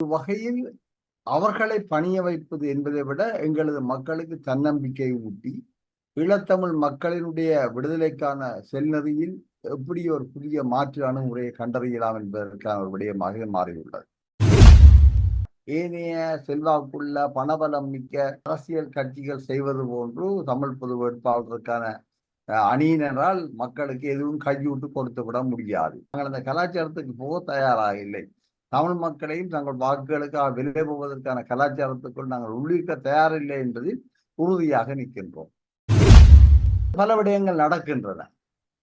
வகையில் அவர்களை பணிய வைப்பது என்பதை விட எங்களது மக்களுக்கு தன்னம்பிக்கை ஊட்டி ஈழத்தமிழ் மக்களினுடைய விடுதலைக்கான செல்நெறியில் எப்படி ஒரு புதிய மாற்று அணுகுமுறையை கண்டறியலாம் என்பதற்கான ஒரு விடயமாக மாறியுள்ளது. ஏனைய செல்வாக்குள்ள பணபலம் மிக்க அரசியல் கட்சிகள் செய்வது போன்று தமிழ் பொது வேட்பாளருக்கான அணியினரால் மக்களுக்கு எதுவும் கையூட்டு கொடுத்து விட முடியாது. நாங்கள் அந்த கலாச்சாரத்துக்கு போக தயாராக இல்லை. தமிழ் மக்களையும் தங்கள் வாக்குகளுக்காக வெளியே போவதற்கான கலாச்சாரத்துக்குள் நாங்கள் உள்ளிருக்க தயாரில்லை என்பதில் உறுதியாக நிற்கின்றோம். பல விடயங்கள் நடக்கின்றன.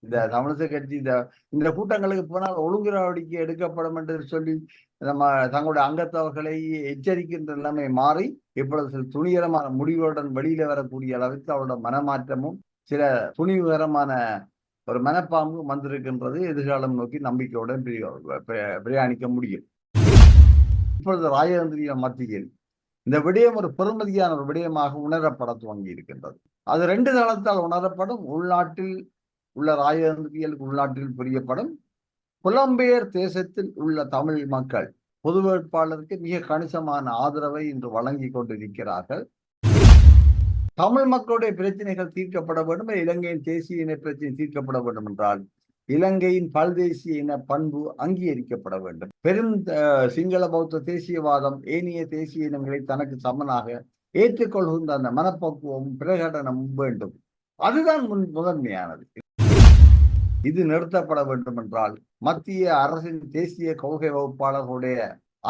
இந்த தமிழிசை கட்சி இந்த இந்த கூட்டங்களுக்கு போனால் ஒழுங்கு நடவடிக்கை எடுக்கப்படும் என்று சொல்லி நம்ம தங்களுடைய அங்கத்தவர்களை எச்சரிக்கின்ற நிலைமை மாறி இப்பொழுது சில துணிகரமான முடிவுடன் வெளியில வரக்கூடிய அளவுக்கு அவரோட மனமாற்றமும் சில துணிவுகரமான ஒரு மனப்பாம்பு வந்திருக்கின்றது. எதிர்காலம் நோக்கி நம்பிக்கையுடன் பிரயாணிக்க முடியும். இப்பொழுது ராஜேந்திரிய மத்தியில் இந்த விடயம் ஒரு பெருமதியான ஒரு விடயமாக உணரப்பட துவங்கி இருக்கின்றது அது ரெண்டு தளத்தால் உணரப்படும். உள்நாட்டில் உள்ள ராஜேந்திரியலுக்கு உள்நாட்டில் புரியப்படும். புலம்பெயர் தேசத்தில் உள்ள தமிழ் மக்கள் பொது வேட்பாளருக்கு மிக கணிசமான ஆதரவை இன்று வழங்கி கொண்டிருக்கிறார்கள். தமிழ் மக்களுடைய பிரச்சனைகள் தீர்க்கப்பட வேண்டும். இலங்கையின் தேசிய இன பிரச்சனை தீர்க்கப்பட வேண்டும் என்றால் இலங்கையின் பல்தேசிய இன பண்பு அங்கீகரிக்கப்பட வேண்டும். பெரும் சிங்கள பௌத்த தேசியவாதம் ஏனைய தேசிய இனங்களை தனக்கு சமனாக ஏற்றுக்கொள்கின்ற அந்த மனப்பக்குவம் பிரகடனமும் வேண்டும். அதுதான் முன் முதன்மையானது. இது நிறுத்தப்பட வேண்டும் என்றால் மத்திய அரசின் தேசிய கொள்கை வகுப்பாளர்களுடைய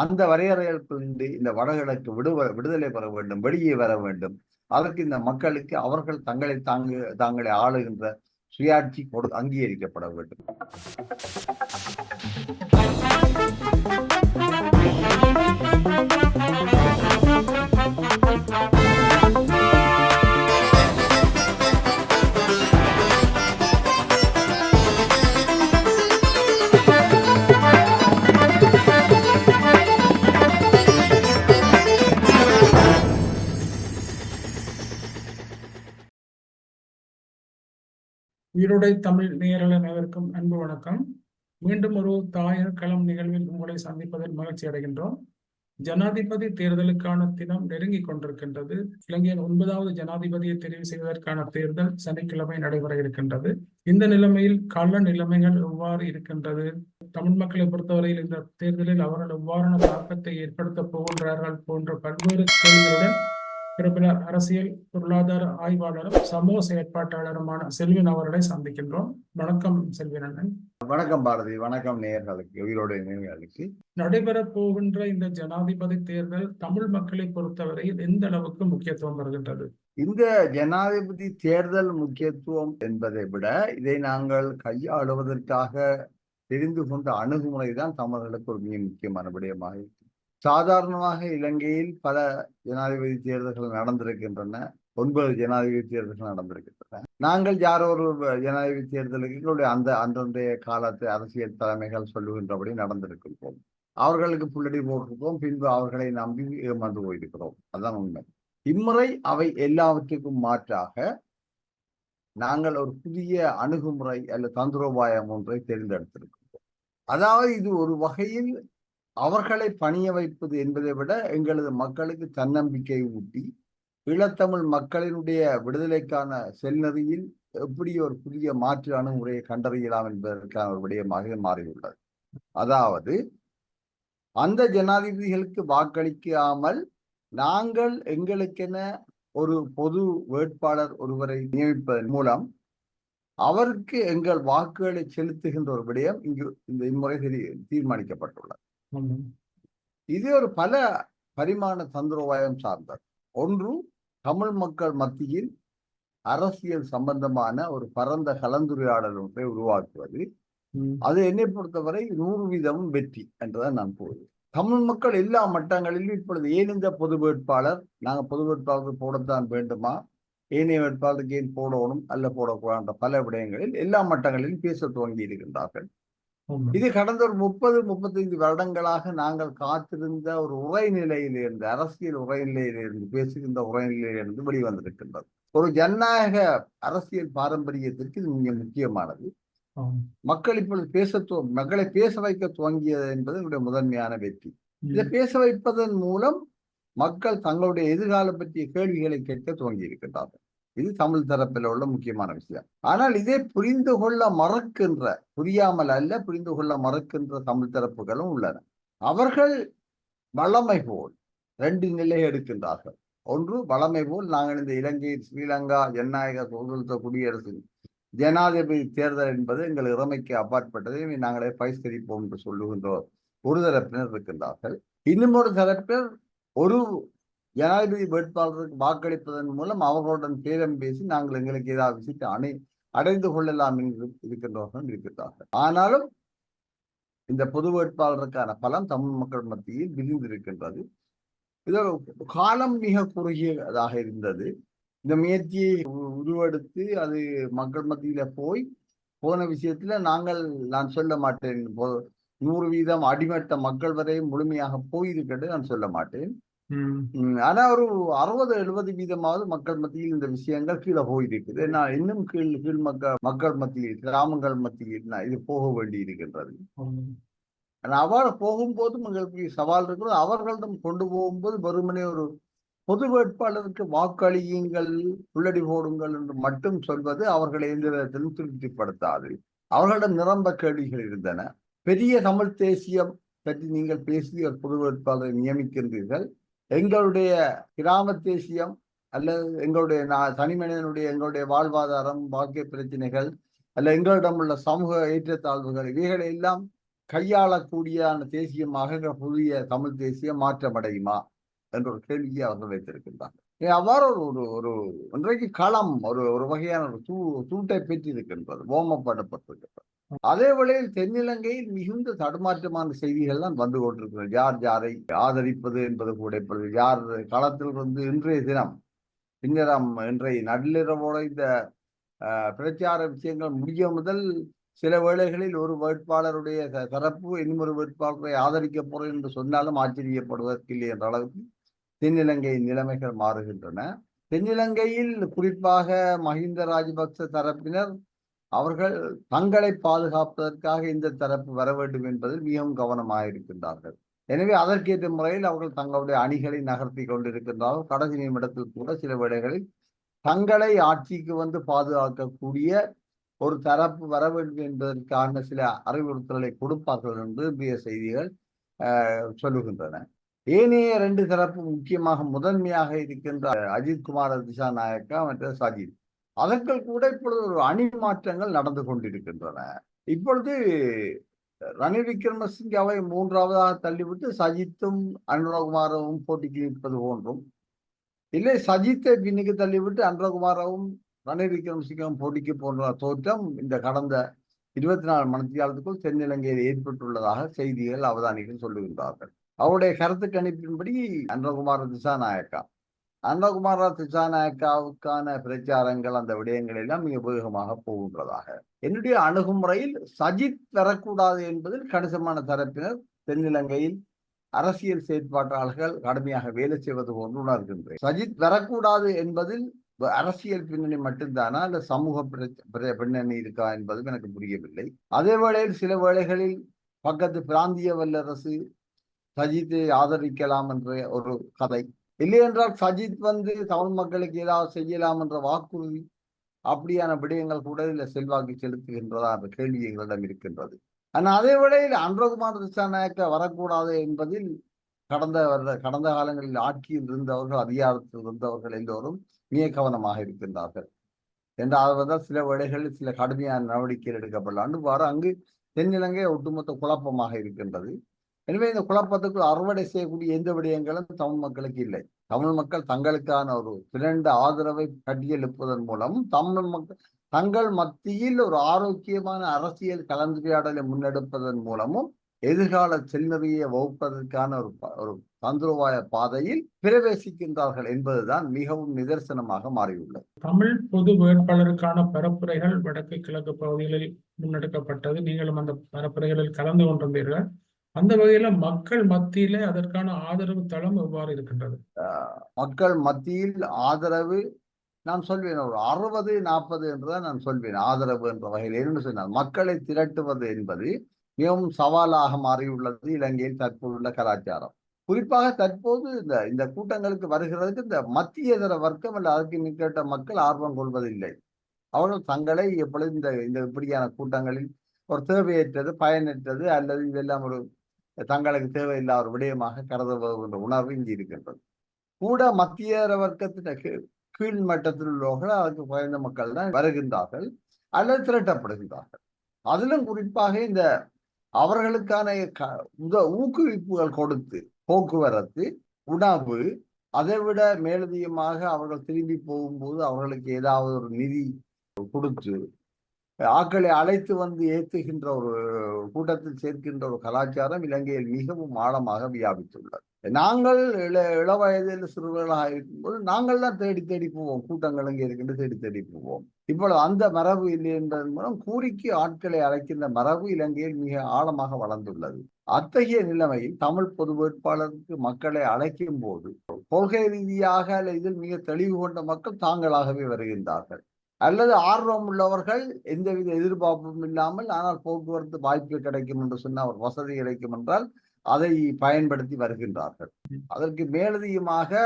அந்த வரையறையிலிருந்து இந்த வடகிழக்கு விடுவ விடுதலை பெற வேண்டும் வெளியே வர வேண்டும். அதற்கு இந்த மக்களுக்கு அவர்கள் தங்களை தாங்கு தாங்களை ஆளுகின்ற சுயாட்சி அங்கீகரிக்கப்பட வேண்டும். ஈரோடை தமிழ் நேயர்கள் அனைவருக்கும் அன்பு வணக்கம். மீண்டும் ஒரு தாயர் களம் நிகழ்வில் உங்களை சந்திப்பதில் மகிழ்ச்சி அடைகின்றோம். ஜனாதிபதி தேர்தலுக்கான தினம் நெருங்கிக் கொண்டிருக்கின்றது. இலங்கையின் ஒன்பதாவது ஜனாதிபதியை தெரிவு செய்வதற்கான தேர்தல் சனிக்கிழமை நடைபெற இருக்கின்றது. இந்த நிலைமையில் கள நிலைமைகள் எவ்வாறு இருக்கின்றது? தமிழ் மக்களை பொறுத்தவரையில் இந்த தேர்தலில் அவர்கள் எவ்வாறான தாக்கத்தை ஏற்படுத்த போகின்றார்கள் போன்ற பல்வேறு கேள்விகளுடன் பிரபல அரசியல் பொருளாதார ஆய்வாளரும் சமூக செயற்பாட்டாளருமான செல்வின் அவர்களை சந்திக்கின்றோம். வணக்கம் அண்ணன் வணக்கம் பாரதி. வணக்கம் நேயர்களுக்கு உயிரோட நேயர்களுக்கு நடைபெறப் போகின்ற இந்த ஜனாதிபதி தேர்தல் தமிழ் மக்களை பொறுத்தவரையில் எந்த அளவுக்கு முக்கியத்துவம் வருகின்றது இந்த ஜனாதிபதி தேர்தல் முக்கியத்துவம் என்பதை விட இதை நாங்கள் கையாளுவதற்காக தெரிந்து கொண்ட அணுகுமுறை தான் தமிழர்களுக்கு ஒரு மிக முக்கியமான விடயமாக சாதாரணமாக இலங்கையில் பல ஜனாதிபதி தேர்தல்கள் நடந்திருக்கின்றன. ஒன்பது ஜனாதிபதி தேர்தல்கள் நடந்திருக்கின்றன. நாங்கள் யாரோ ஒரு ஜனாதிபதி தேர்தலுக்கு எங்களுடைய அந்த அன்றைய காலத்து அரசியல் தலைமைகள் சொல்லுகின்றபடி நடந்திருக்கின்றோம். அவர்களுக்கு புள்ளடி போட்டிருக்கோம் பின்பு அவர்களை நம்பி ஏமாந்து போயிருக்கிறோம். அதுதான் உண்மை. இம்முறை அவை எல்லாவற்றுக்கும் மாற்றாக நாங்கள் ஒரு புதிய அணுகுமுறை அல்ல தந்திரோபாயம் ஒன்றை தேர்ந்தெடுத்திருக்கிறோம் அதாவது இது ஒரு வகையில் அவர்களை பணிய வைப்பது என்பதை விட எங்களது மக்களுக்கு தன்னம்பிக்கை ஊட்டி ஈழத்தமிழ் மக்களினுடைய விடுதலைக்கான செல்நெறியில் எப்படி ஒரு புதிய மாற்று அணுகுமுறையை கண்டறியலாம் என்பதற்கான ஒரு விடயமாக மாறியுள்ளது அதாவது அந்த ஜனாதிபதிகளுக்கு வாக்களிக்காமல் நாங்கள் எங்களுக்கென ஒரு பொது வேட்பாளர் ஒருவரை நியமிப்பதன் மூலம் அவருக்கு எங்கள் வாக்குகளை செலுத்துகின்ற ஒரு விடயம் இங்கு இந்த இம்முறை தீர்மானிக்கப்பட்டுள்ளது. இது ஒரு பல பரிமாண தந்திரோபாயம் சார்ந்தது. ஒன்று தமிழ் மக்கள் மத்தியில் அரசியல் சம்பந்தமான ஒரு பரந்த கலந்துரையாடல் ஒன்றை உருவாக்குவது. அது என்னை பொறுத்தவரை நூறு வீதமும் வெற்றி என்றுதான் நான் கூறுவேன். தமிழ் மக்கள் எல்லா மட்டங்களிலும் இப்பொழுது ஏன் இந்த பொது வேட்பாளர்? நாங்க பொது வேட்பாளருக்கு போடத்தான் வேண்டுமா? ஏனைய வேட்பாளருக்கு ஏன் போடணும் அல்ல போடக்கூடாது? பல விடயங்களில் எல்லா மட்டங்களிலும் பேச துவங்கி இருக்கின்றார்கள். இது கடந்த ஒரு முப்பது முப்பத்தைந்து வருடங்களாக நாங்கள் காத்திருந்த ஒரு உரைநிலையிலிருந்து அரசியல் உரைநிலையிலிருந்து பேசுகின்ற உரைநிலையிலிருந்து வெளிவந்திருக்கின்றது. ஒரு ஜனநாயக அரசியல் பாரம்பரியத்திற்கு இது மிக முக்கியமானது. மக்கள் இப்பொழுது பேச மக்களை பேச வைக்க துவங்கியது என்பது என்னுடைய முதன்மையான வெற்றி. இதை பேச வைப்பதன் மூலம் மக்கள் தங்களுடைய எதிர்காலம் பற்றிய கேள்விகளை கேட்க துவங்கி இருக்கின்றார்கள் இது தமிழ் தரப்பில் உள்ள முக்கியமான விஷயம். ஆனால் இதே புரிந்து கொள்ள மறக்கின்ற புரியாமல் அல்ல புரிந்து கொள்ள மறக்கின்ற தமிழ் தரப்புகளும் உள்ளன. அவர்கள் வளமை போல் ரெண்டு நிலை எடுக்கின்றார்கள். ஒன்று வளமை போல் நாங்கள் இந்த இலங்கை ஸ்ரீலங்கா ஜனநாயக சுதந்திர குடியரசு ஜனாதிபதி தேர்தல் என்பது எங்கள் இறமைக்கு அப்பாற்பட்டதை. நாங்களே பரிஷ்கரிப்போம் என்று சொல்லுகின்ற ஒரு தரப்பினர் இருக்கின்றார்கள். இன்னும் ஒரு தரப்பினர் ஒரு ஜனாதிபதி வேட்பாளருக்கு வாக்களிப்பதன் மூலம் அவர்களுடன் பேரம் பேசி நாங்கள் எங்களுக்கு ஏதாவது விஷயத்தை அணை அடைந்து கொள்ளலாம் என்று இருக்கின்றவர்கள் இருக்கின்றார்கள். ஆனாலும் இந்த பொது வேட்பாளருக்கான பலம் தமிழ் மக்கள் மத்தியில் விரிந்திருக்கின்றது. இது காலம் மிக குறுகியதாக இருந்தது. இந்த முயற்சியை உ- உருவெடுத்து அது மக்கள் மத்தியில போய் போன விஷயத்துல நாங்கள் நான் சொல்ல மாட்டேன். நூறு வீதம் அடிமட்ட மக்கள் வரை முழுமையாக போயிருக்கிறது நான் சொல்ல மாட்டேன். ஆனா ஒரு அறுபது எழுபது வீதமாவது மக்கள் மத்தியில் இந்த விஷயங்கள் கீழே போயிருக்குது நான் இன்னும் கீழ் கீழ் மக்கள் மக்கள் மத்தியில் கிராமங்கள் மத்தியில் இது போக வேண்டி இருக்கின்றது. அவ்வாறு போகும்போதும் எங்களுக்கு சவால் இருக்கிறது. அவர்களிடம் கொண்டு போகும்போது வெறுமனே ஒரு பொது வேட்பாளருக்கு வாக்களியுங்கள் உள்ளடி போடுங்கள் என்று மட்டும் சொல்வது அவர்களை எந்த விதத்திலும் திருப்திப்படுத்தாது. அவர்களிடம் நிரம்ப கேள்விகள் இருந்தன. பெரிய தமிழ் தேசியம் பற்றி நீங்கள் பேசி ஒரு பொது வேட்பாளரை நியமிக்கின்றீர்கள். எங்களுடைய கிராம தேசியம் அல்லது எங்களுடைய தனி மனிதனுடைய எங்களுடைய வாழ்வாதாரம் வாழ்க்கை பிரச்சனைகள் அல்ல எங்களிடம் உள்ள சமூக ஏற்றத்தாழ்வுகள் இவைகளை எல்லாம் கையாளக்கூடியான தேசியமாக புதிய தமிழ் தேசியம் மாற்றமடையுமா என்ற ஒரு கேள்வியை அவர்கள் வைத்திருக்கின்றார்கள். அவ்வாறு ஒரு ஒரு ஒரு இன்றைக்கு களம் ஒரு ஒரு வகையான ஒரு தூ தூட்டை பெற்றிருக்கின்றது ஓமப்படப்பட்டிருக்கின்றது அதே வேளையில் தென்னிலங்கையில் மிகுந்த தடுமாற்றமான செய்திகள் தான் வந்து கொண்டிருக்கிறது. யார் யாரை ஆதரிப்பது என்பது கூட இப்பொழுது யார் களத்தில் இருந்து இன்றைய தினம் பின்னரம் இன்றைய நள்ளிரவோட இந்த பிரச்சார விஷயங்கள் முடிய முதல் சில வேளைகளில் ஒரு வேட்பாளருடைய தரப்பு இன்னொரு வேட்பாளரை ஆதரிக்க போறேன் என்று சொன்னாலும் ஆச்சரியப்படுவதற்கில்லை என்ற அளவுக்கு தென்னிலங்கையின் நிலைமைகள் மாறுகின்றன. தென்னிலங்கையில் குறிப்பாக மஹிந்த ராஜபக்ச தரப்பினர் அவர்கள் தங்களை பாதுகாப்பதற்காக இந்த தரப்பு வர வேண்டும் என்பதில் மிகவும் கவனமாக இருக்கின்றார்கள் எனவே அதற்கேற்ற முறையில் அவர்கள் தங்களுடைய அணிகளை நகர்த்தி கொண்டிருக்கின்றார்கள். கடைசி நிமிடத்தில் கூட சில வேளைகளில் தங்களை ஆட்சிக்கு வந்து பாதுகாக்கக்கூடிய ஒரு தரப்பு வர வேண்டும் என்பதற்கான சில அறிவுறுத்தல்களை கொடுப்பார்கள் என்று இந்திய செய்திகள் சொல்லுகின்றன. ஏனைய ரெண்டு தரப்பு முக்கியமாக முதன்மையாக இருக்கின்ற அஜித் குமார் திசாநாயக்கா மற்றும் சஜித். அதற்குள் கூட இப்பொழுது ஒரு அணி மாற்றங்கள் நடந்து கொண்டிருக்கின்றன. இப்பொழுது ரணில் விக்ரமசிங்காவை மூன்றாவதாக தள்ளிவிட்டு சஜித்தும் அனுரகுமாரவும் போட்டிக்கு நிற்பது போன்றும். இல்லை சஜித்தை பின்னுக்கு தள்ளிவிட்டு அனுரகுமாரவும் ரணில் விக்ரமசிங்கவும் போட்டிக்கு போன்ற தோற்றம் இந்த கடந்த இருபத்தி நாலு மணித்தியாலத்துக்குள் தென்னிலங்கையில் ஏற்பட்டுள்ளதாக செய்திகள் அவதானிகள் சொல்லுகின்றார்கள். அவருடைய கருத்து கணிப்பின்படி அனுரகுமார திசாநாயக்கா அனுரகுமார திசாநாயக்காவுக்கான பிரச்சாரங்கள் அந்த விடயங்கள் எல்லாம் மிக வேகமாக போகின்றதாக. என்னுடைய அணுகுமுறையில் சஜித் பெறக்கூடாது என்பதில் கணிசமான தரப்பினர் தென்னிலங்கையில் அரசியல் செயற்பாட்டாளர்கள் கடுமையாக வேலை செய்வது போன்று உணர்கின்றேன். சஜித் வரக்கூடாது என்பதில் அரசியல் பின்னணி மட்டும்தானா? இல்ல சமூக பின்னணி இருக்கா என்பதும் எனக்கு புரியவில்லை. அதே வேளையில் சில வேளைகளில் பக்கத்து பிராந்திய வல்லரசு சஜித்தை ஆதரிக்கலாம் என்ற ஒரு கதை இல்லையென்றால் சஜித் வந்து தமிழ் மக்களுக்கு ஏதாவது செய்யலாம் என்ற வாக்குறுதி அப்படியான விடயங்கள் கூட இதில் செல்வாக்கு செலுத்துகின்றதா என்ற கேள்வி எங்களிடம் இருக்கின்றது. ஆனால் அதே வேளையில் அன்றகுமார் திசாநாயக்க வரக்கூடாது என்பதில் கடந்த வருட கடந்த காலங்களில் ஆட்சியில் இருந்தவர்கள் அதிகாரத்தில் இருந்தவர்கள் எல்லோரும் மிக கவனமாக இருக்கின்றார்கள். என்றால் சில வேளைகளில் சில கடுமையான நடவடிக்கைகள் எடுக்கப்படலாம். அவ்வாறு அங்கு தென்னிலங்கை ஒட்டுமொத்த குழப்பமாக இருக்கின்றது. எனவே இந்த குழப்பத்துக்கு அறுவடை செய்யக்கூடிய எந்த விடயங்களும் தமிழ் மக்களுக்கு இல்லை. தமிழ் மக்கள் தங்களுக்கான ஒரு திரண்ட ஆதரவை கட்டியெழுப்பதன் மூலம் தமிழ் மக்கள் தங்கள் மத்தியில் ஒரு ஆரோக்கியமான அரசியல் கலந்துரையாடலை முன்னெடுப்பதன் மூலமும் எதிர்கால செல்நெறியை வகுப்பதற்கான ஒரு ப- ஒரு தந்திரவாய பாதையில் பிரவேசிக்கின்றார்கள் என்பதுதான் மிகவும் நிதர்சனமாக மாறியுள்ளது. தமிழ் பொது வேட்பாளருக்கான பரப்புரைகள் வடக்கு கிழக்கு பகுதிகளில் முன்னெடுக்கப்பட்டது. நீங்களும் அந்த பரப்புரைகளில் கலந்து கொண்டிருந்தீர்கள். அந்த வகையில மக்கள் மத்தியில அதற்கான ஆதரவு தளம் எவ்வாறு இருக்கின்றது? மக்கள் மத்தியில் ஆதரவு நான் சொல்வேன் ஒரு அறுபது நாற்பது என்றுதான் நான் சொல்வேன் ஆதரவு என்ற வகையில் என்று சொன்னால் மக்களை திரட்டுவது என்பது மிகவும் சவாலாக மாறியுள்ளது இலங்கையில் தற்போதுள்ள கலாச்சாரம். குறிப்பாக தற்போது இந்த இந்த கூட்டங்களுக்கு வருகிறதுக்கு இந்த மத்தியதர வர்க்கம் அல்ல அதற்கு நிற்கட்ட மக்கள் ஆர்வம் கொள்வதில்லை. அவர்கள் தங்களை எப்பொழுது இந்த இந்த இப்படியான கூட்டங்களில் ஒரு தேவையற்றது பயனற்றது அல்லது இதெல்லாம் ஒரு தங்களுக்கு தேவையில்லாத ஒரு விடயமாக கருதப்படுகின்ற உணர்வு இங்கு இருக்கின்றது. கூட மத்திய வர்க்கத்தின் கீழ் மட்டத்தில் உள்ளவர்கள் அதற்கு குறைந்த மக்கள் தான் வருகின்றார்கள் அல்லது திரட்டப்படுகின்றார்கள். அதிலும் குறிப்பாக இந்த அவர்களுக்கான க- ஊக்குவிப்புகள் கொடுத்து போக்குவரத்து உணவு அதை விட மேலதிகமாக அவர்கள் திரும்பி போகும்போது அவர்களுக்கு ஏதாவது ஒரு நிதி கொடுத்து ஆக்களை அழைத்து வந்து ஏத்துகின்ற ஒரு கூட்டத்தில் சேர்க்கின்ற ஒரு கலாச்சாரம் இலங்கையில் மிகவும் ஆழமாக வியாபித்துள்ளது. நாங்கள் இள இளவயதில் சிறுவர்களாக இருக்கும்போது நாங்கள் தான் தேடி தேடி போவோம். கூட்டங்கள் இங்கே இருக்கின்ற தேடி தேடி போவோம். இப்பொழுது அந்த மரபு இல்லை என்பதன் மூலம் கூறிக்கு ஆட்களை அழைக்கின்ற மரபு இலங்கையில் மிக ஆழமாக வளர்ந்துள்ளது. அத்தகைய நிலைமையில் தமிழ் பொது வேட்பாளருக்கு மக்களை அழைக்கும் போது கொள்கை ரீதியாக அல்ல இதில் மிக தெளிவு கொண்ட மக்கள் தாங்களாகவே வருகின்றார்கள். அல்லது ஆர்வம் உள்ளவர்கள் எந்தவித எதிர்பார்ப்பும் இல்லாமல் ஆனால் போக்குவரத்து வாய்ப்பு கிடைக்கும் என்று சொன்னால் ஒரு வசதி கிடைக்கும் என்றால் அதை பயன்படுத்தி வருகின்றார்கள். அதற்கு மேலதிகமாக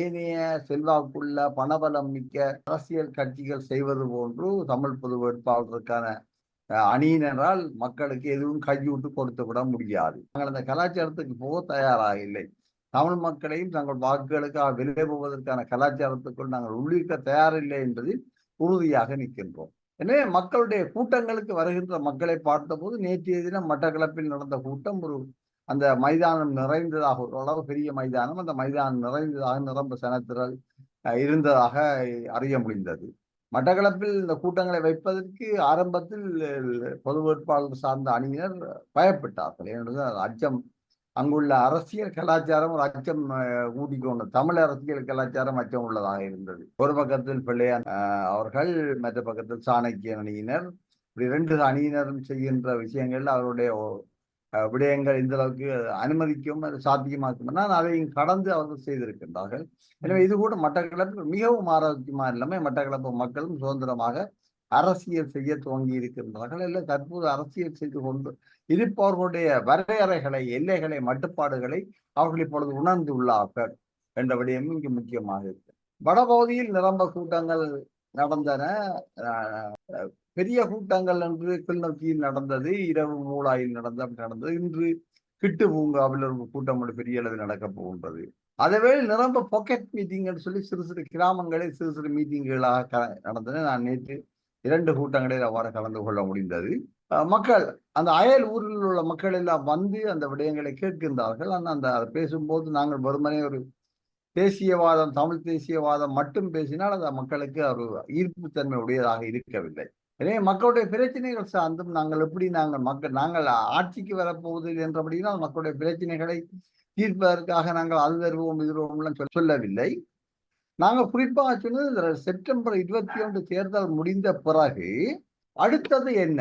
ஏனைய செல்வாக்குள்ள பணபலம் மிக்க அரசியல் கட்சிகள் செய்வது போன்று தமிழ் பொது வேட்பாளருக்கான அணியினரால் மக்களுக்கு எதுவும் கையூட்டு கொடுத்து விட முடியாது. நாங்கள் அந்த கலாச்சாரத்துக்கு போக தயாராக இல்லை. தமிழ் மக்களையும் தங்கள் வாக்குகளுக்காக விலை போவதற்கான கலாச்சாரத்துக்குள் நாங்கள் உள்ளிருக்க தயாரில்லை என்பதில் உறுதியாக நிற்கின்றோம். எனவே மக்களுடைய கூட்டங்களுக்கு வருகின்ற மக்களை பார்த்தபோது நேற்றைய தினம் மட்டக்களப்பில் நடந்த கூட்டம் ஒரு அந்த மைதானம் நிறைந்ததாக ஒரு அளவு பெரிய மைதானம் அந்த மைதானம் நிறைந்ததாக நிரம்ப சனத்திரல் இருந்ததாக அறிய முடிந்தது. மட்டக்களப்பில் இந்த கூட்டங்களை வைப்பதற்கு ஆரம்பத்தில் பொது வேட்பாளர் சார்ந்த அணியினர் பயப்பட்டார்கள். ஏனென்றால் அச்சம் அங்குள்ள அரசியல் கலாச்சாரம் ஒரு அச்சம் ஊட்டிக்கொண்டு தமிழ் அரசியல் கலாச்சாரம் அச்சம் உள்ளதாக இருந்தது. ஒரு பக்கத்தில் பிள்ளையார் அவர்கள் மற்ற பக்கத்தில் சாணக்கிய அணியினர். இப்படி ரெண்டு அணியினரும் செய்கின்ற விஷயங்கள் அவருடைய விடயங்கள் இந்த அளவுக்கு அனுமதிக்கும் அது சாத்தியமாக்கும் ஆனால் அதையும் கடந்து அவர்கள் செய்திருக்கின்றார்கள். எனவே இது கூட மட்டக்களப்பு மிகவும் ஆரோக்கியமா இல்லாமல் மட்டக்களப்பு மக்களும் சுதந்திரமாக அரசியல் செய்ய துவங்கி இருக்கின்றார்கள் இல்லை தற்போது அரசியல் செய்து கொண்டு இருப்பவர்களுடைய வரையறைகளை எல்லைகளை மட்டுப்பாடுகளை அவர்கள் இப்பொழுது உணர்ந்துள்ளார்கள் என்ற விடயமும் இங்கு முக்கியமாக இருக்கு. வடபகுதியில் நிரம்ப கூட்டங்கள் நடந்தன. அஹ், பெரிய கூட்டங்கள் என்று கிள்நோக்கியில் நடந்தது இரவு மூலாயில் நடந்த நடந்தது. இன்று கிட்டு பூங்காவில் ஒரு கூட்டம் ஒன்று பெரிய அளவில் நடக்க போகின்றது. அதேவேளை நிரம்ப பாக்கெட் மீட்டிங்னு சொல்லி சிறு சிறு கிராமங்களில் சிறு சிறு மீட்டிங்குகளாக நடந்தன. நான் நேற்று இரண்டு கூட்டங்களில் அவ்வாறு கலந்து கொள்ள முடிந்தது. மக்கள் அந்த அயல் ஊரில் உள்ள மக்கள் எல்லாம் வந்து அந்த விடயங்களை கேட்கின்றார்கள். ஆனால் அந்த பேசும்போது நாங்கள் வெறுமனே ஒரு தேசியவாதம் தமிழ் தேசியவாதம் மட்டும் பேசினால் அது மக்களுக்கு ஒரு ஈர்ப்புத்தன்மை உடையதாக இருக்கவில்லை. எனவே மக்களுடைய பிரச்சனைகள் சார்ந்தும் நாங்கள் எப்படி நாங்கள் மக்கள் நாங்கள் ஆட்சிக்கு வரப்போவதில்லை என்றபடினால் மக்களுடைய பிரச்சனைகளை தீர்ப்பதற்காக நாங்கள் அது தருவோம் இது சொல்லவில்லை. நாங்கள் குறிப்பாக சொன்னது இந்த செப்டம்பர் இருபத்தி ஒன்று தேர்தல் முடிந்த பிறகு அடுத்தது என்ன?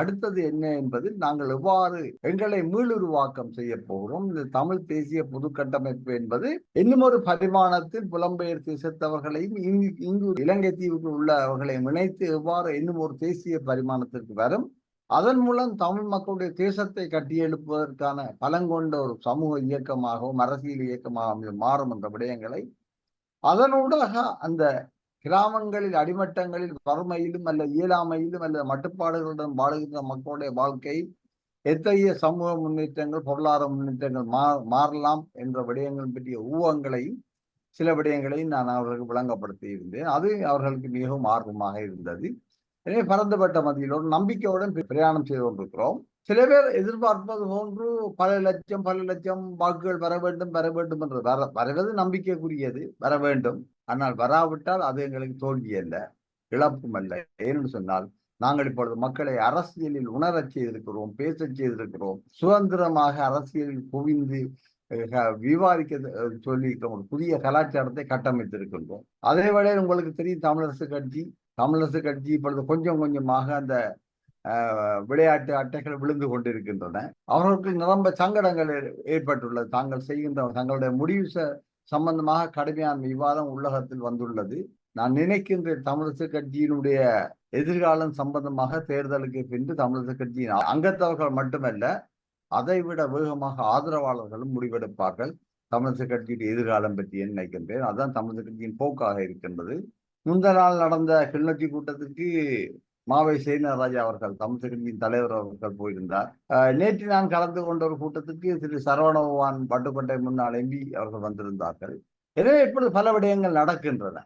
அடுத்தது என்ன என்பதில் நாங்கள் எவ்வாறு எங்களை மீளுருவாக்கம் செய்ய போகிறோம்? இந்த தமிழ் தேசிய பொது கட்டமைப்பு என்பது இன்னும் ஒரு பரிமாணத்தில் புலம்பெயர் தேசத்தவர்களையும் இங்கு இங்கு இலங்கை தீவுக்கு உள்ளவர்களையும் இணைத்து எவ்வாறு இன்னும் ஒரு தேசிய பரிமாணத்திற்கு வரும்? அதன் மூலம் தமிழ் மக்களுடைய தேசத்தை கட்டியெழுப்புவதற்கான பலங்கொண்ட ஒரு சமூக இயக்கமாகவும் அரசியல் இயக்கமாகவும் மாறும் என்ற விடயங்களை அதனூடாக அந்த கிராமங்களில் அடிமட்டங்களில் வறுமையிலும் அல்ல இயலாமையிலும் அல்ல மட்டுப்பாடுகளுடன் வாழுகின்ற மக்களுடைய வாழ்க்கை எத்தகைய சமூக முன்னேற்றங்கள் பொருளாதார முன்னேற்றங்கள் மா மாறலாம் என்ற விடயங்கள் பற்றிய ஊகங்களையும் சில விடயங்களையும் நான் அவர்களுக்கு விளங்கப்படுத்தி இருந்தேன். அது அவர்களுக்கு மிகவும் ஆர்வமாக இருந்தது. எனவே பரந்துபட்ட மத்தியில் நம்பிக்கையுடன் பிரயாணம் செய்து கொண்டிருக்கிறோம். சில பேர் எதிர்பார்ப்பது போன்று பல லட்சம் பல லட்சம் வாக்குகள் வர வேண்டும் வர வேண்டும் என்று வர வருவது நம்பிக்கைக்குரியது வர வேண்டும். ஆனால் வராவிட்டால் அது எங்களுக்கு தோல்வி அல்ல இழப்பும் அல்ல. ஏன்னு சொன்னால் நாங்கள் இப்பொழுது மக்களை அரசியலில் உணரச் செய்திருக்கிறோம் பேசச் செய்திருக்கிறோம். சுதந்திரமாக அரசியலில் குவிந்து விவாதிக்க சொல்லி ஒரு புதிய கலாச்சாரத்தை கட்டமைத்திருக்கின்றோம். அதே வேளையில் உங்களுக்கு தெரியும் தமிழரசு கட்சி தமிழரசு கட்சி இப்பொழுது கொஞ்சம் கொஞ்சமாக அந்த விளையாட்டு அட்டைகள் விழுந்து கொண்டிருக்கின்றன. அவர்களுக்கு நிரம்ப சங்கடங்கள் ஏற்பட்டுள்ளது. தாங்கள் செய்கின்ற தங்களுடைய முடிவு ச- சம்பந்தமாக கடுமையான விவாதம் உள்ளகத்தில் வந்துள்ளது. நான் நினைக்கின்றேன் தமிழரசு கட்சியினுடைய எதிர்காலம் சம்பந்தமாக தேர்தலுக்கு பின்பு தமிழரசு கட்சியின் அங்கத்தவர்கள் மட்டுமல்ல அதைவிட வேகமாக ஆதரவாளர்களும் முடிவெடுப்பார்கள். தமிழரசு கட்சியுடைய எதிர்காலம் பற்றி நினைக்கின்றேன்? அதுதான் தமிழரசு கட்சியின் போக்காக இருக்கின்றது. முந்த நாள் நடந்த கிளிநொச்சி கூட்டத்துக்கு மாவை சேனராஜா அவர்கள் தமிழ் கட்சியின் தலைவர் அவர்கள் போயிருந்தார். நேற்று நான் கலந்து கொண்ட ஒரு கூட்டத்துக்கு திரு சரவணபவான் பட்டுக்கோட்டை முன்னாள் எம்பி அவர்கள் வந்திருந்தார்கள். எனவே இப்பொழுது பல விடயங்கள் நடக்கின்றன.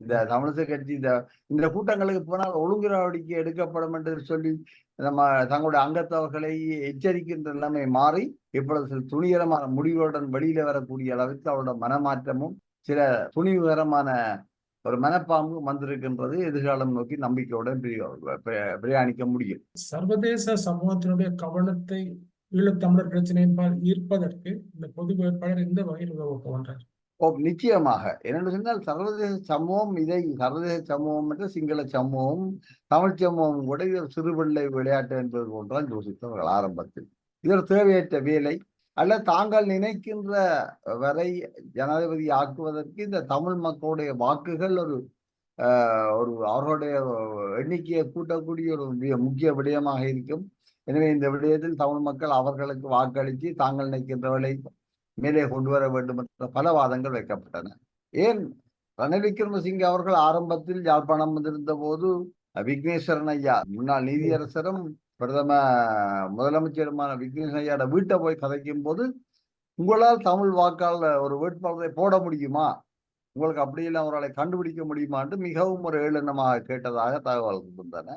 இந்த தமிழிசை கட்சி இந்த இந்த கூட்டங்களுக்கு போனால் ஒழுங்கு நடவடிக்கை எடுக்கப்படும் என்று சொல்லி நம்ம தங்களுடைய அங்கத்தவர்களை எச்சரிக்கின்ற நிலைமை மாறி இப்பொழுது சில துணிகரமான முடிவுடன் வெளியில வரக்கூடிய அளவுக்கு அவரோட மனமாற்றமும் சில துணிவுகரமான ஒரு மனப்பாம்பு வந்திருக்கின்றது எதிர்காலம் நோக்கி நம்பிக்கையுடன் பிரி- பிர- பிரயாணிக்க முடியும். சர்வதேச சமூகத்தினுடைய கவனத்தை ஈழத்தமிழர் பிரச்சனையின்பால் ஈர்ப்பதற்கு இந்த பொது வேட்பாளர் எந்த வகையில் உதவ போகின்றார். ஓ நிச்சயமாக. என்னென்னு சொன்னால் சர்வதேச சமூகம் இதை சர்வதேச சமூகம் என்று சிங்கள சமூகம் தமிழ் சமூகம் கூட சிறுபிள்ளை விளையாட்டு என்பது போன்றான் யோசித்தவர்கள் ஆரம்பத்தில். இது ஒரு தேவையற்ற வேலை அல்ல தாங்கள் நினைக்கின்ற வரை ஜனாதிபதி ஆக்குவதற்கு இந்த தமிழ் மக்களுடைய வாக்குகள் ஒரு ஒரு அவர்களுடைய எண்ணிக்கையை கூட்டக்கூடிய ஒரு மிக முக்கிய விடயமாக இருக்கும். எனவே இந்த விடயத்தில் தமிழ் மக்கள் அவர்களுக்கு வாக்களித்து தாங்கள் நினைக்கின்றவர்களை மேலே கொண்டு வர வேண்டும் என்ற பல வாதங்கள் வைக்கப்பட்டன. ஏன்? ரணில் விக்ரமசிங்கே அவர்கள் ஆரம்பத்தில் யாழ்ப்பாணம் வந்திருந்த போது விக்னேஸ்வரன் ஐயா முன்னாள் நீதியரசரும் பிரதம முதலமைச்சருமான விக்னேஷன் ஐயாட வீட்டை போய் கதைக்கும் போது உங்களால் தமிழ் வாக்காளர் ஒரு வேட்பாளரை போட முடியுமா? உங்களுக்கு அப்படியெல்லாம் அவர்களை கண்டுபிடிக்க முடியுமான்னு மிகவும் ஒரு ஏளனமாக கேட்டதாக தகவல்கள் இருந்தன.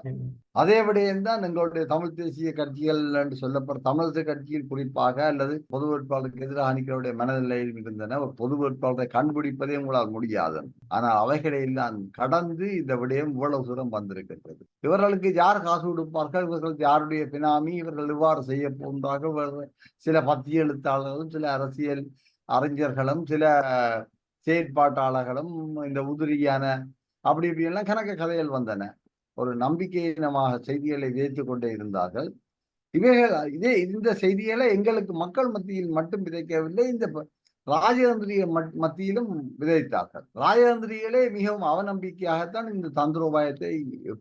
அதே விடயம்தான் எங்களுடைய தமிழ் தேசிய கட்சிகள் என்று சொல்லப்பட்ட தமிழக கட்சியில் குறிப்பாக அல்லது பொது வேட்பாளருக்கு எதிராக அணிகளுடைய மனநிலையில் இருந்தன. ஒரு பொது வேட்பாளரை கண்டுபிடிப்பதே உங்களால் முடியாது. ஆனால் அவைகளை எல்லாம் கடந்து இந்த விடயம் இவ்வளவு தூரம் வந்திருக்கின்றது. இவர்களுக்கு யார் காசு கொடுப்பார்கள்? இவர்கள் யாருடைய பினாமி? இவர்கள் இவ்வாறு செய்ய போன்றார்கள். சில பத்திய எழுத்தாளர்களும் சில அரசியல் அறிஞர்களும் சில செயற்பாட்டாளர்களும் இந்த உதிரியான அப்படி இப்படி எல்லாம் கணக்க கதைகள் வந்தன. ஒரு நம்பிக்கையினமாக செய்திகளை விதைத்துக் கொண்டே இருந்தார்கள். இவைகள் இதே இந்த செய்திகளை எங்களுக்கு மக்கள் மத்தியில் மட்டும் விதைக்கவில்லை இந்த ராஜதந்திரிய மத்தியிலும் விதைத்தார்கள். ராஜதந்திரிகளே மிகவும் அவநம்பிக்கையாகத்தான் இந்த தந்திரோபாயத்தை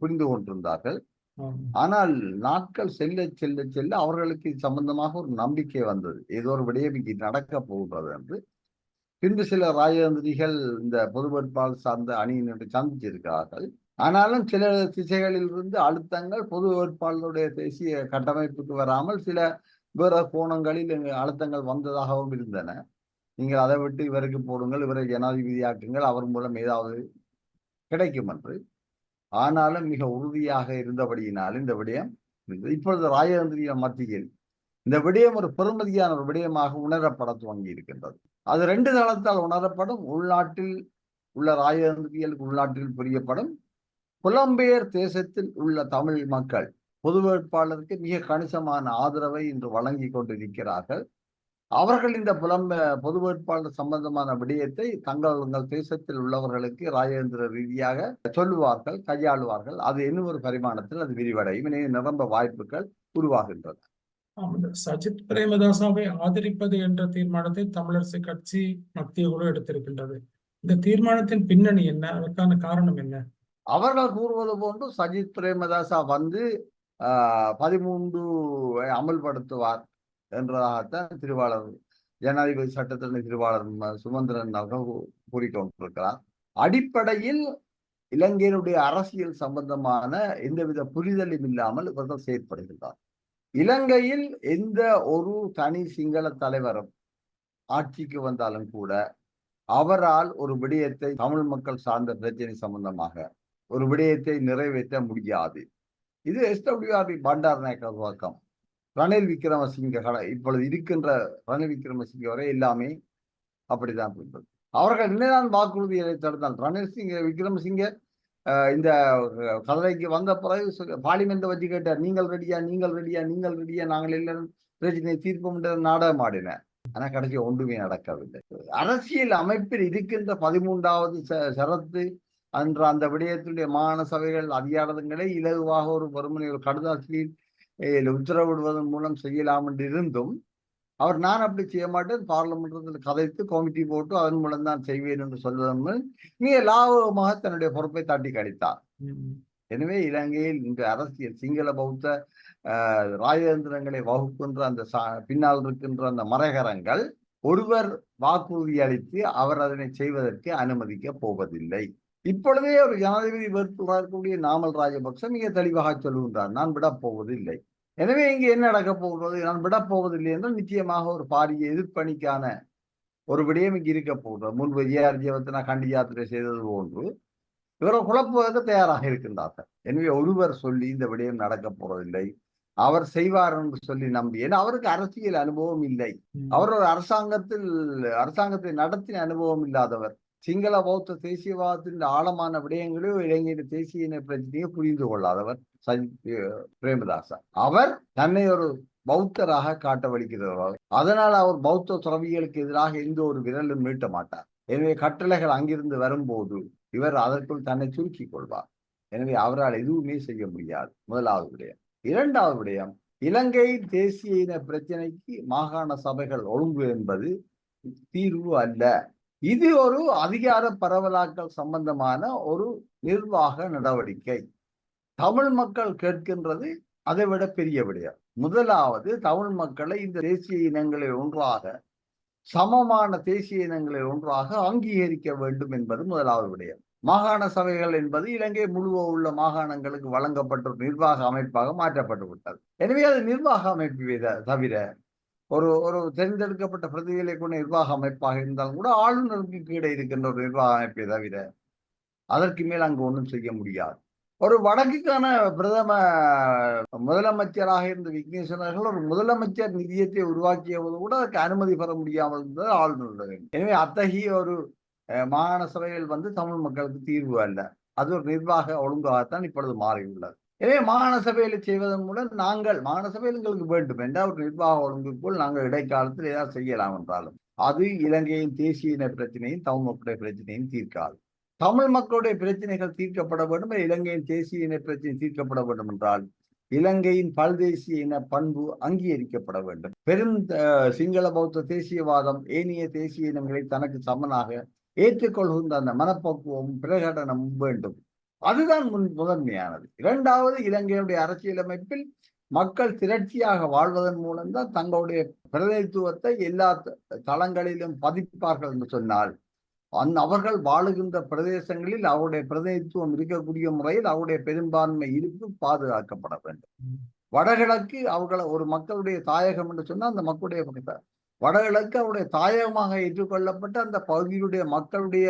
புரிந்து கொண்டிருந்தார்கள். ஆனால் நாட்கள் செல்ல செல்ல செல்ல அவர்களுக்கு சம்பந்தமாக ஒரு நம்பிக்கை வந்தது. ஏதோ ஒரு விடயம் இங்கே நடக்க போகின்றது என்று. பின்பு சில ராஜதந்திரிகள் இந்த பொது வேட்பாளர் சார்ந்த அணியினரை சந்திச்சிருக்கிறார்கள் ஆனாலும் சில திசைகளில் இருந்து அழுத்தங்கள் பொது வேட்பாளருடைய தேசிய கட்டமைப்புக்கு வராமல் சில வேற கோணங்களில் அழுத்தங்கள் வந்ததாகவும் இருந்தன. நீங்கள் அதை விட்டு இவருக்கு போடுங்கள் இவரை ஜனாதிபதியாக்குங்கள் அவர் மூலம் ஏதாவது கிடைக்கும் என்று. ஆனாலும் மிக உறுதியாக இருந்தபடியினால் இந்த விடயம் இப்பொழுது ராஜதந்திரிகள் மத்தியில் இந்த விடயம் ஒரு பெருமதியான ஒரு விடயமாக உணரப்பட துவங்கி இருக்கின்றது அது ரெண்டு தளத்தால் உணரப்படும். உள்நாட்டில் உள்ள ராஜதந்திரிகளுக்கு உள்நாட்டில் புரியப்படும். புலம்பெயர் தேசத்தில் உள்ள தமிழ் மக்கள் பொது வேட்பாளருக்கு மிக கணிசமான ஆதரவை இன்று வழங்கி கொண்டிருக்கிறார்கள். அவர்கள் இந்த புலம்ப பொது வேட்பாளர் சம்பந்தமான விடயத்தை தங்கள் உங்கள் தேசத்தில் உள்ளவர்களுக்கு ராஜேந்திர ரீதியாக சொல்லுவார்கள் கையாளுவார்கள். அது இன்னும் ஒரு பரிமாணத்தில் அது விரிவடையும். நிரம்ப வாய்ப்புகள் உருவாகின்றன. சஜித் பிரேமதாசாவை ஆதரிப்பது என்ற தீர்மானத்தை தமிழரசு கட்சி மத்திய குழு எடுத்திருக்கின்றது. இந்த தீர்மானத்தின் பின்னணி என்ன? அதற்கான காரணம் என்ன? அவர்கள் கூறுவது போன்று சஜித் பிரேமதாசா வந்து ஆஹ், பதிமூன்று அமல்படுத்துவார் என்றதாகத்தான் திருவாளர் ஜனாதிபதி சட்டத்தின் திருவாளர் சுமந்திரன் அவர்கள் கூறிக்கொண்டிருக்கிறார். அடிப்படையில் இலங்கையினுடைய அரசியல் சம்பந்தமான எந்தவித புரிதலும் இல்லாமல் இவர்கள் செயற்படுகின்றார். இலங்கையில் எந்த ஒரு தனி சிங்கள தலைவரும் ஆட்சிக்கு வந்தாலும் கூட அவரால் ஒரு விடயத்தை தமிழ் மக்கள் சார்ந்த பிரச்சனை சம்பந்தமாக ஒரு விடயத்தை நிறைவேற்ற முடியாது. இது எஸ்டபிள்யூஆர்பி பண்டார் நாயக்க உருவாக்கம் ரணில் விக்ரமசிங்க இப்பொழுது இருக்கின்ற ரணில் விக்ரமசிங்க வரை எல்லாமே அப்படிதான் இருந்தது அவர்கள் என்னதான் வாக்குறுதிகளை தடுத்தால் ரணில் சிங்க விக்ரமசிங்க இந்த கதலைக்கு வந்த பிறகு பார்லிமெண்ட் வச்சு கேட்டார் நீங்கள் ரெடியா நீங்கள் ரெடியா நீங்கள் ரெடியா நாங்கள் எல்லாரும் பிரச்சனை தீர்ப்போம் என்ற நாடகம் ஆடினேன் ஆனா கடைசி ஒன்றுமே நடக்கவில்லை. அரசியல் அமைப்பில் இருக்கின்ற பதிமூன்றாவது ச- சரத்து அன்று அந்த விடயத்துடைய மாகாண சபைகள் அதிகாரங்களை இலகுவாக ஒரு வறுமனை ஒரு கடுதாசியில் உத்தரவிடுவதன் மூலம் செய்யலாம் என்று இருந்தும் அவர் நான் அப்படி செய்ய மாட்டேன். பார்லமெண்டத்தில் கதைத்து கமிட்டி போட்டு அதன் மூலம் தான் செய்வேன் என்று சொல்வதற்கு மிக லாபகமாக தன்னுடைய பொறுப்பை தட்டி கழித்தார் எனவே இலங்கையில் இன்று அரசியல் சிங்கள பௌத்த ராஜதந்திரங்களை வகுக்கின்ற அந்த பின்னால் இருக்கின்ற அந்த மறைகரங்கள் ஒருவர் வாக்குறுதி அளித்து அவர் அதனை செய்வதற்கு அனுமதிக்க போவதில்லை. இப்பொழுதே ஒரு ஜனாதிபதி வேட்பாளராக இருக்கக்கூடிய நாமல் ராஜபக்ச மிக தெளிவாக சொல்லுகின்றார் நான் விடப் போவதில்லை. எனவே இங்கு என்ன நடக்கப் போகிறது நான் விடப் போவதில்லை என்றால் நிச்சயமாக ஒரு பாரிய எதிர்ப்பணிக்கான ஒரு விடயம் இங்கு இருக்க போகிறது முன்பு ஏஆர் ஜீவத்தினா கண்டி யாத்திரை செய்தது போன்று இவரை குழப்புவதற்கு தயாராக இருக்கின்றார்கள். எனவே ஒருவர் சொல்லி இந்த விடயம் நடக்கப் போவதில்லை. அவர் செய்வார் என்று சொல்லி நம்பி ஏன்னா அவருக்கு அரசியல் அனுபவம் இல்லை. அவர் ஒரு அரசாங்கத்தில் அரசாங்கத்தை நடத்தின அனுபவம் இல்லாதவர். சிங்கள பௌத்த தேசியவாதத்தின் ஆழமான விடயங்களையும் இளைஞர் தேசிய இன பிரச்சனையோ புரிந்து கொள்ளாதவர் பிரேமதாசா. அவர் தன்னை ஒரு பௌத்தராக காட்ட வலிக்கிறவர் அதனால் அவர் பௌத்த துறவிகளுக்கு எதிராக எந்த ஒரு விரலும் நீட்ட மாட்டார். எனவே கட்டளைகள் அங்கிருந்து வரும்போது இவர் அதற்குள் தன்னை சுருக்கிக் கொள்வார். எனவே அவரால் எதுவுமே செய்ய முடியாது. முதலாவது விடயம். இரண்டாவது விடயம் இலங்கை தேசிய இன பிரச்சனைக்கு மாகாண சபைகள் ஒழுங்கு என்பது தீர்வு அல்ல. இது ஒரு அதிகார பரவலாக்கல் சம்பந்தமான ஒரு நிர்வாக நடவடிக்கை. தமிழ் மக்கள் கேட்கின்றது அதை விட பெரிய விடயம். முதலாவது தமிழ் மக்களை இந்த தேசிய இனங்களில் ஒன்றாக சமமான தேசிய இனங்களில் ஒன்றாக அங்கீகரிக்க வேண்டும் என்பது முதலாவது விடயம். மாகாண சபைகள் என்பது இலங்கை முழுவ உள்ள மாகாணங்களுக்கு வழங்கப்பட்ட நிர்வாக அமைப்பாக மாற்றப்பட்டு விட்டது எனவே அது நிர்வாக அமைப்பு தவிர ஒரு ஒரு தேர்ந்தெடுக்கப்பட்ட பிரதிநிதிகளை கொண்ட நிர்வாக அமைப்பாக இருந்தாலும் கூட ஆளுநருக்கு கீழே இருக்கின்ற ஒரு நிர்வாக அமைப்பை தவிர அதற்கு மேல் அங்கு ஒன்றும் செய்ய முடியாது. ஒரு வடக்குக்கான பிரதம முதலமைச்சராக இருந்த விக்னேஸ்வரன் அவர்கள் ஒரு முதலமைச்சர் நிதியத்தை உருவாக்கிய போது கூட அதுக்கு அனுமதி பெற முடியாமல் இருந்தது ஆளுநரிடம் எனவே அத்தகைய ஒரு மாகாண சபைகள் வந்து தமிழ் மக்களுக்கு தீர்வு அல்ல. அது ஒரு நிர்வாக ஒழுங்காகத்தான் இப்பொழுது மாறியுள்ளது. எனவே மாகாண சபையில் செய்வதன் மூலம் நாங்கள் மாகாண சபையில் எங்களுக்கு வேண்டும். என்றால் ஒரு நிர்வாக ஒழுங்குக்குள் நாங்கள் இடைக்காலத்தில் ஏதாவது செய்யலாம் என்றாலும் அது இலங்கையின் தேசிய இன பிரச்சனையும் தமிழ் மக்களுடைய பிரச்சனையும் தீர்க்காது. தமிழ் மக்களுடைய பிரச்சனைகள் தீர்க்கப்பட வேண்டும். இலங்கையின் தேசிய இன பிரச்சனை தீர்க்கப்பட வேண்டும் என்றால் இலங்கையின் பல்தேசிய இன பண்பு அங்கீகரிக்கப்பட வேண்டும். பெரும் சிங்கள பௌத்த தேசியவாதம் ஏனைய தேசிய இனங்களை தனக்கு சமனாக ஏற்றுக்கொள்கின்ற அந்த மனப்பக்குவமும் பிரகடனமும் வேண்டும். அதுதான் முன் முதன்மையானது. இரண்டாவது இலங்கையுடைய அரசியலமைப்பில் மக்கள் திரட்சியாக வாழ்வதன் மூலம்தான் தங்களுடைய பிரதிநிதித்துவத்தை எல்லா த- தளங்களிலும் பதிப்பார்கள் என்று சொன்னால் அந் அவர்கள் வாழுகின்ற பிரதேசங்களில் அவருடைய பிரதிநிதித்துவம் இருக்கக்கூடிய முறையில் அவருடைய பெரும்பான்மை இருப்பு பாதுகாக்கப்பட வேண்டும். வடகிழக்கு அவர்களை ஒரு மக்களுடைய தாயகம் என்று சொன்னால் அந்த மக்களுடைய வடகிழக்கு அவருடைய தாயகமாக ஏற்றுக்கொள்ளப்பட்ட அந்த பகுதியுடைய மக்களுடைய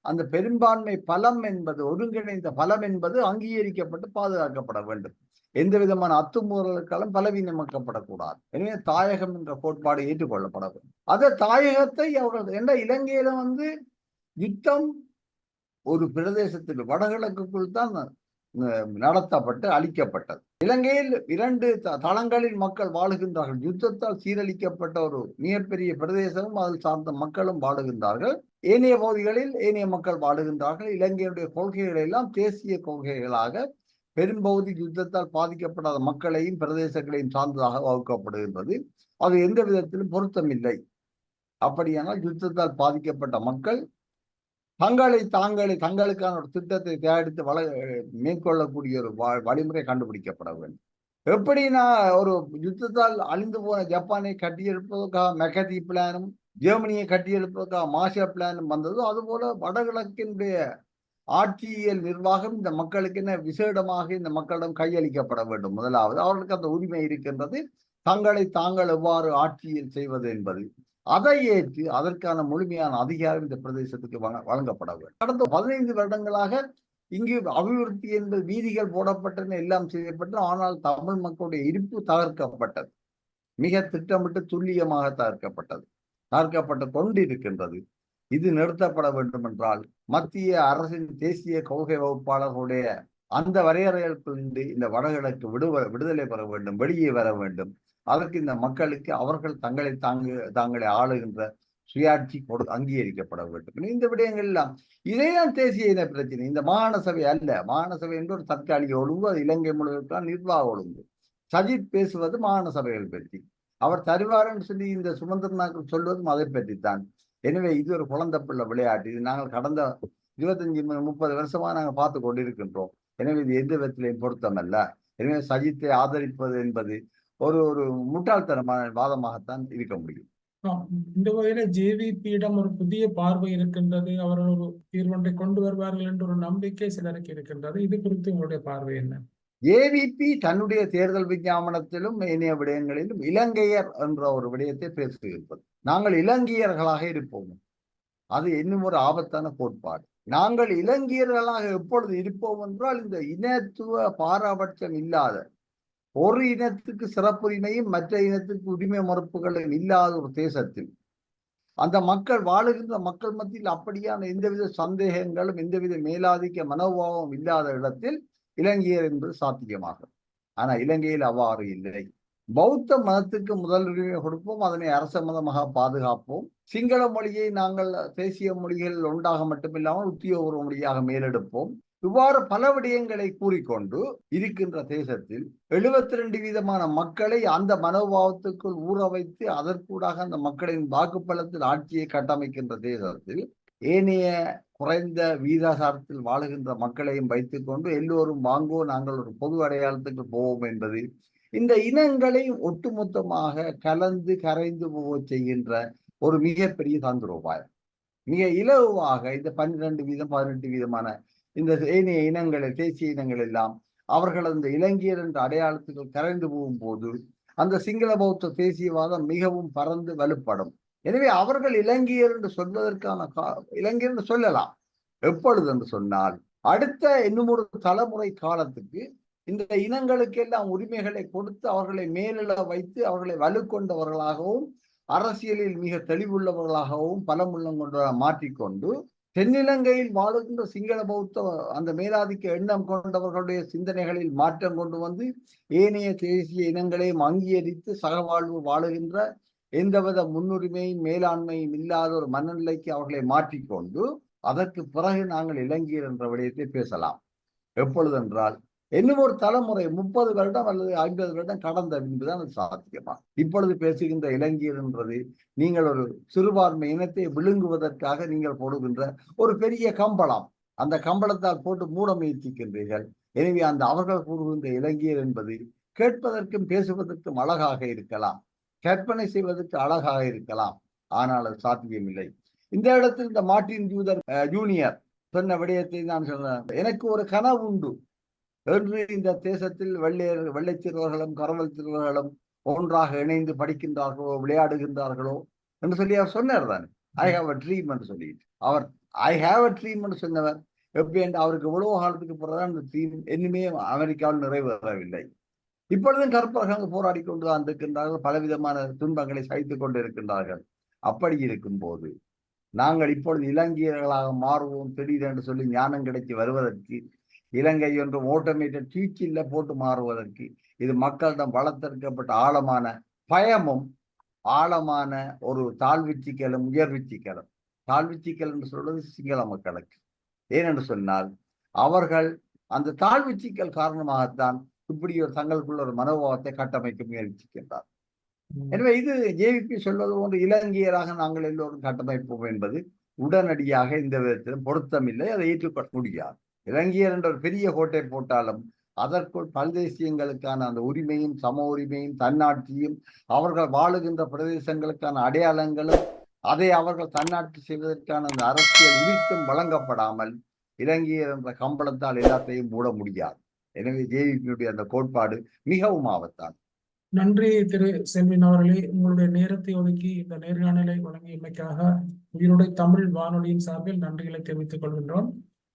அந்த பெரும்பான்மை பலம் என்பது ஒருங்கிணைந்த பலம் என்பது அங்கீகரிக்கப்பட்டு பாதுகாக்கப்பட வேண்டும். எந்த விதமான அத்துமூறலுக்காலும் பலவீனமாக்கப்படக்கூடாது. எனவே தாயகம் என்ற கோட்பாடு ஏற்றுக்கொள்ளப்பட வேண்டும். அந்த தாயகத்தை அவர்கள் என்ற இலங்கையில வந்து யுத்தம் ஒரு பிரதேசத்தில் வடகிழக்குக்குள் தான் நடத்தப்பட்டு அழிக்கப்பட்டது. இலங்கையில் இரண்டு த- தளங்களில் மக்கள் வாழுகின்றார்கள். யுத்தத்தால் சீரழிக்கப்பட்ட ஒரு மிகப்பெரிய பிரதேசமும் அதில் சார்ந்த மக்களும் வாழுகின்றார்கள். ஏனைய பகுதிகளில் ஏனைய மக்கள் வாழுகின்றார்கள். இலங்கையுடைய கொள்கைகள் எல்லாம் தேசிய கொள்கைகளாக பெரும்பகுதி யுத்தத்தால் பாதிக்கப்படாத மக்களையும் பிரதேசங்களையும் சார்ந்ததாக வகுக்கப்படுகின்றது. அது எந்த விதத்திலும் பொருத்தமில்லை. அப்படியானால் யுத்தத்தால் பாதிக்கப்பட்ட மக்கள் தங்களை தாங்களை தங்களுக்கான ஒரு திட்டத்தை தயாரித்து வள மேற்கொள்ளக்கூடிய ஒரு வ- வழிமுறை கண்டுபிடிக்கப்பட வேண்டும். எப்படி நான் ஒரு யுத்தத்தால் அழிந்து போன ஜப்பானை கட்டியெழுப்பதற்காக மெகதி பிளானும் ஜெர்மனியை கட்டியெழுப்பதற்காக மாஷா பிளான் வந்ததோ அதுபோல வடகிழக்கினுடைய ஆட்சியியல் நிர்வாகம் இந்த மக்களுக்கு என்ன விசேடமாக இந்த மக்களிடம் கையளிக்கப்பட வேண்டும். முதலாவது அவர்களுக்கு அந்த உரிமை இருக்கின்றது. தங்களை தாங்கள் எவ்வாறு ஆட்சியில் செய்வது என்பது. அதை ஏற்று அதற்கான முழுமையான அதிகாரம் இந்த பிரதேசத்துக்கு வழங்க- வழங்கப்பட வேண்டும். கடந்த பதினைந்து வருடங்களாக இங்கு அபிவிருத்தி என்பது வீதிகள் போடப்பட்டன எல்லாம் செய்யப்பட்டு ஆனால் தமிழ் மக்களுடைய இருப்பு தகர்க்கப்பட்டது. மிக திட்டமிட்டு துல்லியமாக தகர்க்கப்பட்டது. தகர்க்கப்பட்டு கொண்டிருக்கின்றது. இது நிறுத்தப்பட வேண்டும் என்றால் மத்திய அரசின் தேசிய கொள்கை வகுப்பாளர்களுடைய அந்த வரையறைகளுக்கு இந்த வடகிழக்கு விடுவ விடுதலை பெற வேண்டும் வெளியே வர வேண்டும். அதற்கு இந்த மக்களுக்கு அவர்கள் தங்களை தாங்க தாங்களை ஆளுகின்ற சுயாட்சி கொடு அங்கீகரிக்கப்பட வேண்டும். இந்த விடயங்கள் எல்லாம் இதைதான் தேசிய இன பிரச்சனை. இந்த மாகாண சபை அல்ல. மாகாண சபை என்று ஒரு தற்காலிக ஒழுங்கு அது இலங்கை முழுவதுக்கான நிர்வாக ஒழுங்கு. சஜித் பேசுவது மாகாண சபைகள் பற்றி. அவர் தருவாருன்னு சொல்லி இந்த சுமந்திரநாதன் சொல்வதும் அதை பற்றித்தான். எனவே இது ஒரு குழந்தை பிள்ளை விளையாட்டு. இது நாங்கள் கடந்த இருபத்தஞ்சு முப்பது வருஷமா நாங்கள் பார்த்து கொண்டிருக்கின்றோம். எனவே இது எந்த விதத்திலையும் பொருத்தமல்ல. எனவே சஜித்தை ஆதரிப்பது என்பது ஒரு ஒரு முட்டாள்தனமான வாதமாகத்தான் இருக்க முடியும். இந்த வகையில ஜேவிபியிடம் ஒரு புதிய பார்வை இருக்கின்றது. அவர்கள் ஒரு தீர்வொன்றை கொண்டு வருவார்கள் என்ற ஒரு நம்பிக்கை சிலருக்கு இருக்கின்றது. இது குறித்து உங்களுடைய பார்வை என்ன? ஏவிபி தன்னுடைய தேர்தல் விஞ்ஞாபனத்திலும் ஏனைய விடயங்களிலும் இலங்கையர் என்ற ஒரு விடயத்தை பேசுகிறது நாங்கள் இலங்கையர்களாக இருப்போம். அது இன்னும் ஒரு ஆபத்தான கோட்பாடு. நாங்கள் இலங்கையர்களாக எப்பொழுது இருப்போம் என்றால் இந்த இனத்துவ பாரபட்சம் இல்லாத ஒரு இனத்துக்கு சிறப்புரிமையும் மற்ற இனத்துக்கு உரிமை மறுப்புகளும் இல்லாத ஒரு தேசத்தில் அந்த மக்கள் வாழுகின்ற மக்கள் மத்தியில் அப்படியான எந்தவித சந்தேகங்களும் எந்தவித மேலாதிக்க மனோபாவம் இல்லாத இடத்தில் இலங்கையர் என்பது சாத்தியமாகும். ஆனா இலங்கையில் அவ்வாறு இல்லை. பௌத்த மதத்துக்கு முதலுரிமை கொடுப்போம் அதனை அரச மதமாக பாதுகாப்போம். சிங்கள மொழியை நாங்கள் தேசிய மொழிகள் ஒன்றாக மட்டுமில்லாமல் உத்தியோகபூர்வ மொழியாக மேலெடுப்போம். இவ்வாறு பல விடயங்களை கூறிக்கொண்டு இருக்கின்ற தேசத்தில் எழுபத்தி ரெண்டு வீதமான மக்களை அந்த மனோபாவத்துக்குள் ஊற வைத்து அதற்கூடாக அந்த மக்களின் வாக்குப்பலத்தில் ஆட்சியை கட்டமைக்கின்ற தேசத்தில் ஏனைய குறைந்த வீதாசாரத்தில் வாழுகின்ற மக்களையும் வைத்துக்கொண்டு எல்லோரும் வாங்குவோம் நாங்கள் ஒரு பொது அடையாளத்துக்கு போவோம் என்பது இந்த இனங்களை ஒட்டுமொத்தமாக கலந்து கரைந்து போக செய்கின்ற ஒரு மிகப்பெரிய தந்திரோபாயம் மிக இலவாக இந்த பன்னிரண்டு வீதம் பதினெட்டு வீதமான இந்த ஏனைய இனங்கள் தேசிய இனங்கள் எல்லாம் அவர்கள் அந்த இலங்கையர் என்ற அடையாளத்துக்கு கரைந்து போகும்போது அந்த சிங்கள பௌத்த தேசியவாதம் மிகவும் பறந்து வலுப்படும். எனவே அவர்கள் இலங்கையர் என்று சொல்வதற்கான கா- இலங்கையர் என்று சொல்லலாம். எப்பொழுது என்று சொன்னால் அடுத்த இன்னும் ஒரு தலைமுறை காலத்துக்கு இந்த இனங்களுக்கெல்லாம் உரிமைகளை கொடுத்து அவர்களை மேலிட வைத்து அவர்களை வலுக்கொண்டவர்களாகவும் அரசியலில் மிக தெளிவுள்ளவர்களாகவும் பலமுள்ளம் கொண்ட மாற்றிக்கொண்டு தென்னிலங்கையில் வாழுகின்ற சிங்கள பௌத்த அந்த மேலாதிக்க எண்ணம் கொண்டவர்களுடைய சிந்தனைகளில் மாற்றம் கொண்டு வந்து ஏனைய தேசிய இனங்களையும் அங்கீகரித்து சகவாழ்வு வாழுகின்ற எந்தவித முன்னுரிமையும் மேலாண்மையும் இல்லாத ஒரு மனநிலைக்கு அவர்களை மாற்றிக்கொண்டு அதற்கு பிறகு நாங்கள் இலங்கையர் என்ற விடயத்தை பேசலாம். எப்பொழுதென்றால் இன்னும் ஒரு தலைமுறை முப்பது வருடம் அல்லது ஐம்பது வருடம் கடந்த பின்புதான் அது சாத்தியமா? இப்பொழுது பேசுகின்ற இலங்கையர் என்றது நீங்கள் ஒரு சிறுபான்மை இனத்தை விழுங்குவதற்காக நீங்கள் போடுகின்ற ஒரு பெரிய கம்பளம். அந்த கம்பளத்தால் போட்டு மூட முயற்சிக்கின்றீர்கள் எனவே அந்த அவர்கள் கூறுகின்ற இலங்கையர் என்பது கேட்பதற்கும் பேசுவதற்கும் அழகாக இருக்கலாம். கற்பனை செய்வதற்கு அழகாக இருக்கலாம். ஆனால் அது சாத்தியமில்லை. இந்த இடத்தில் இந்த மார்ட்டின் ஜூதர் ஜூனியர் சொன்ன விடயத்தை நான் சொன்னேன் எனக்கு ஒரு கனவு உண்டு. என்று இந்த தேசத்தில் வெள்ளையர் வெள்ளைச்சிறுவர்களும் கரவல் சிறுவர்களும் ஒன்றாக இணைந்து படிக்கின்றார்களோ விளையாடுகின்றார்களோ என்று சொல்லி அவர் சொன்னார் தானே. ஐ ஹாவ் அ ட்ரீம் என்று சொல்லிட்டு. அவர் ஐ ஹாவ் அ ட்ரீம் என்று சொன்னவர். எப்படி என்று அவருக்கு எவ்வளவு காலத்துக்கு பிறகுதான் அந்த ட்ரீம் இன்னுமே அமெரிக்காவில் நிறைவேறவில்லை. இப்பொழுதும் கற்பர்கள் அங்கு போராடி கொண்டுதான் இருக்கின்றார்கள். பலவிதமான துன்பங்களை சகித்துக் கொண்டு இருக்கின்றார்கள் அப்படி இருக்கும்போது நாங்கள் இப்பொழுது இலங்கையர்களாக மாறுவோம் திடீரென்று சொல்லி ஞானம் கிடைத்து வருவதற்கு இலங்கை என்றும் ஓட்டமேட்டட் டீச்சில்ல போட்டு மாறுவதற்கு இது மக்களிடம் வளர்த்தெடுக்கப்பட்ட ஆழமான பயமும் ஆழமான ஒரு தாழ்விச்சிக்கலும் உயர்விச்சிக்கலும். தாழ்விச்சிக்கல் என்று சொல்வது சிங்கள மக்களுக்கு. ஏனென்று சொன்னால் அவர்கள் அந்த தாழ்விச்சிக்கல் காரணமாகத்தான் இப்படி ஒரு தங்களுக்குள்ள ஒரு மனோபாவத்தை கட்டமைக்க முயற்சிக்கின்றார். எனவே இது ஜேவிபி சொல்வது போன்று இலங்கையராக நாங்கள் எல்லோரும் கட்டமைப்போம் என்பது உடனடியாக இந்த விதத்திலும் பொருத்தமில்லை அதை ஏற்றுக்கொள்ள முடியாது. இலங்கையர் என்ற ஒரு பெரிய கோட்டை போட்டாலும் அதற்குள் பல்தேசியங்களுக்கான அந்த உரிமையும் சம உரிமையும் தன்னாட்சியும் அவர்கள் வாழுகின்ற பிரதேசங்களுக்கான அடையாளங்களும் அதை அவர்கள் தன்னாட்சி செய்வதற்கான அந்த அரசியல் உரித்தும் வழங்கப்படாமல் இலங்கையர் என்ற கம்பளத்தால் எல்லாத்தையும் மூட முடியாது. எனவே ஜேவிபியுடைய அந்த கோட்பாடு மிகவும் ஆபத்தான் நன்றி திரு செல்வின் அவர்களே உங்களுடைய நேரத்தை ஒதுக்கி இந்த நேர்காணலை வழங்கியமைக்காக உயிருடைய தமிழ் வானொலியின் சார்பில் நன்றிகளை தெரிவித்துக் கொள்கின்றோம்.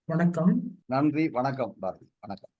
வணக்கம். நன்றி வணக்கம் பாரதி வணக்கம்.